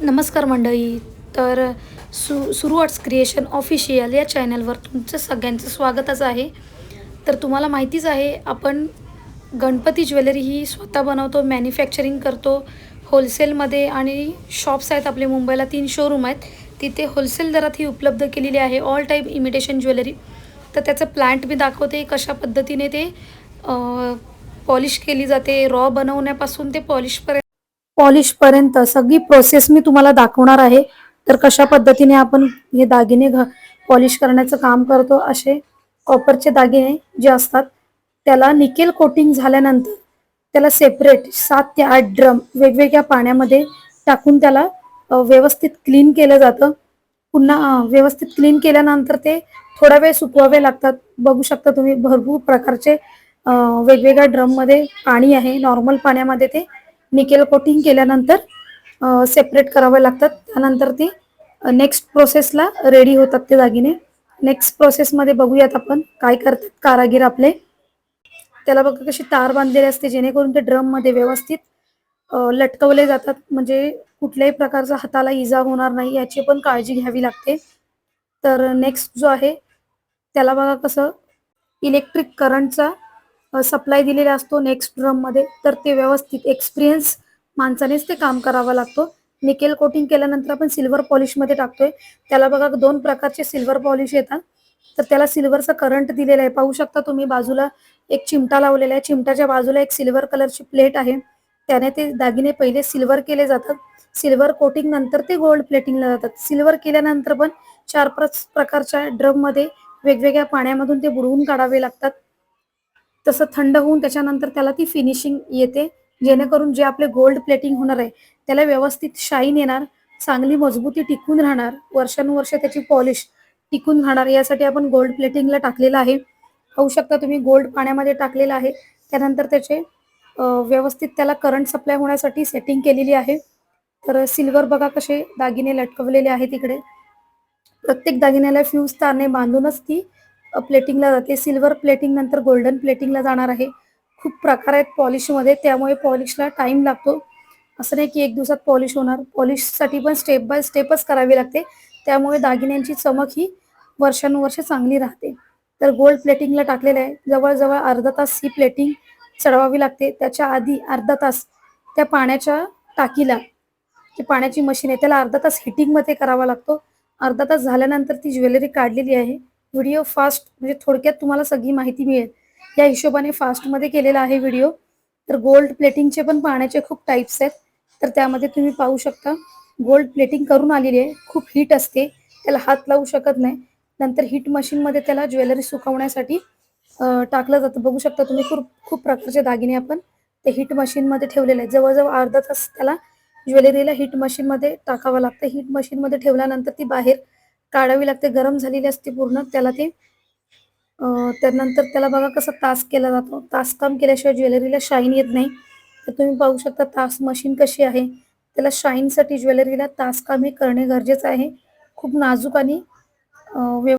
नमस्कार मंडळी. तर सु सुरुवाट्स क्रिएशन ऑफिशियल या चॅनलवर तुमचं सगळ्यांचं स्वागतच आहे. तर तुम्हाला माहितीच आहे आपण गणपती ज्वेलरी ही स्वतः बनवतो मॅन्युफॅक्चरिंग करतो होलसेलमध्ये आणि शॉप्स आहेत आपले मुंबईला तीन शोरूम आहेत. तिथे होलसेल दरात ही उपलब्ध केलेली आहे ऑल टाईप इमिटेशन ज्वेलरी. तर त्याचं प्लांट मी दाखवते कशा पद्धतीने ते पॉलिश केली जाते रॉ बनवण्यापासून ते पॉलिशपर्यंत पॉलिशपर्यंत सगळी प्रोसेस मी तुम्हाला दाखवणार आहे. तर कशा पद्धतीने आपण हे दागिने घ पॉलिश करण्याचं काम करतो असे कॉपरचे दागिने जे असतात त्याला निकेल कोटिंग झाल्यानंतर त्याला सेपरेट सात ते आठ ड्रम वेगवेगळ्या पाण्यामध्ये टाकून त्याला व्यवस्थित क्लीन केलं जातं. पुन्हा व्यवस्थित क्लीन केल्यानंतर ते थोडा वेळ सुकवावे लागतात. बघू शकता तुम्ही भरपूर प्रकारचे वेगवेगळ्या ड्रममध्ये पाणी आहे. नॉर्मल पाण्यामध्ये ते निकेल कोटिंग केल्यानंतर सेपरेट करावे लागतात. त्यानंतर ते नेक्स्ट प्रोसेसला रेडी होतात ते दागिने. नेक्स्ट प्रोसेसमध्ये बघूयात आपण काय करतात कारागीर आपले. त्याला बघा कशी तार बांधलेली असते जेणेकरून ते ड्रममध्ये व्यवस्थित लटकवले जातात. म्हणजे कुठल्याही प्रकारचा हाताला इजा होणार नाही याची पण काळजी घ्यावी लागते. तर नेक्स्ट जो आहे त्याला बघा कसं इलेक्ट्रिक करंटचा सप्लाय दिलेला असतो नेक्स्ट ड्रममध्ये तर ते व्यवस्थित एक्सपिरियन्स माणसानेच ते काम करावं लागतो. निकेल कोटिंग केल्यानंतर आपण सिल्वर पॉलिशमध्ये टाकतोय. त्याला बघा दोन प्रकारचे सिल्वर पॉलिश येतात. तर त्याला सिल्वरचा करंट दिलेला आहे. पाहू शकता तुम्ही बाजूला एक चिमटा लावलेला आहे. चिमटाच्या बाजूला एक सिल्वर कलरची प्लेट आहे. त्याने ते दागिने पहिले सिल्वर केले जातात. सिल्वर कोटिंग नंतर ते गोल्ड प्लेटिंगला जातात. सिल्वर केल्यानंतर पण चार पाच प्रकारच्या ड्रममध्ये वेगवेगळ्या पाण्यामधून ते बुडवून काढावे लागतात. तसं थंड होऊन त्याच्यानंतर त्याला ती फिनिशिंग येते. जेणेकरून जे आपले गोल्ड प्लेटिंग होणार आहे त्याला व्यवस्थित शाईन येणार चांगली मजबूती टिकून राहणार वर्षानुवर्ष त्याची पॉलिश टिकून राहणार. यासाठी आपण गोल्ड प्लेटिंगला टाकलेलं आहे. पाहू शकता तुम्ही गोल्ड पाण्यामध्ये टाकलेलं आहे. त्यानंतर त्याचे व्यवस्थित त्याला करंट सप्लाय होण्यासाठी सेटिंग केलेली आहे. तर सिल्वर बघा कसे दागिने लटकवलेले आहेत तिकडे प्रत्येक दागिन्याला फ्यूज तारने बांधूनच ती प्लेटिंगला जाते. सिल्वर प्लेटिंग नंतर गोल्डन प्लेटिंगला जाणार आहे. खूप प्रकार आहेत पॉलिशमध्ये त्यामुळे पॉलिशला टाइम लागतो. असं नाही की एक दिवसात पॉलिश होणार. पॉलिशसाठी पण स्टेप बाय स्टेपच करावी लागते. त्यामुळे दागिन्यांची चमक ही वर्षानुवर्ष चांगली राहते. तर गोल्ड प्लेटिंगला टाकलेलं आहे. जवळजवळ अर्धा तास ही प्लेटिंग चढवावी लागते. त्याच्या आधी अर्धा तास त्या पाण्याच्या टाकीला जी पाण्याची मशीन आहे. त्याला अर्धा तास हिटिंगमध्ये करावा लागतो. अर्धा तास झाल्यानंतर ती ज्वेलरी काढलेली आहे. व्हिडिओ फास्ट म्हणजे थोडक्यात तुम्हाला सगळी माहिती मिळेल. या हिशोबाने फास्टमध्ये केलेला आहे व्हिडिओ तर गोल्ड प्लेटिंगचे पण पाण्याचे खूप टाईप्स आहेत. तर त्यामध्ये तुम्ही पाहू शकता गोल्ड प्लेटिंग करून आलेली आहे. खूप हीट असते. त्याला हात लावू शकत नाही. नंतर हीट मशीनमध्ये त्याला ज्वेलरी सुकवण्यासाठी टाकलं जातं. बघू शकता तुम्ही खूप खूप प्रकारचे दागिने आपण ते हीट मशीनमध्ये ठेवलेले आहेत. जवळजवळ अर्धा तास त्याला ज्वेलरीला हीट मशीनमध्ये टाकावं लागतं. हीट मशीनमध्ये ठेवल्यानंतर ती बाहेर काढावी लागते गरम झालेली असते पूर्ण त्याला ते त्यानंतर त्याला बघा कसं तास केला जातो. तास काम केल्याशिवाय ज्वेलरीला शाईन येत नाही. तर तुम्ही पाहू शकता तास मशीन कशी आहे. त्याला शाईनसाठी ज्वेलरीला तास काम हे करणे गरजेचं आहे. खूप नाजूक आणि व्यव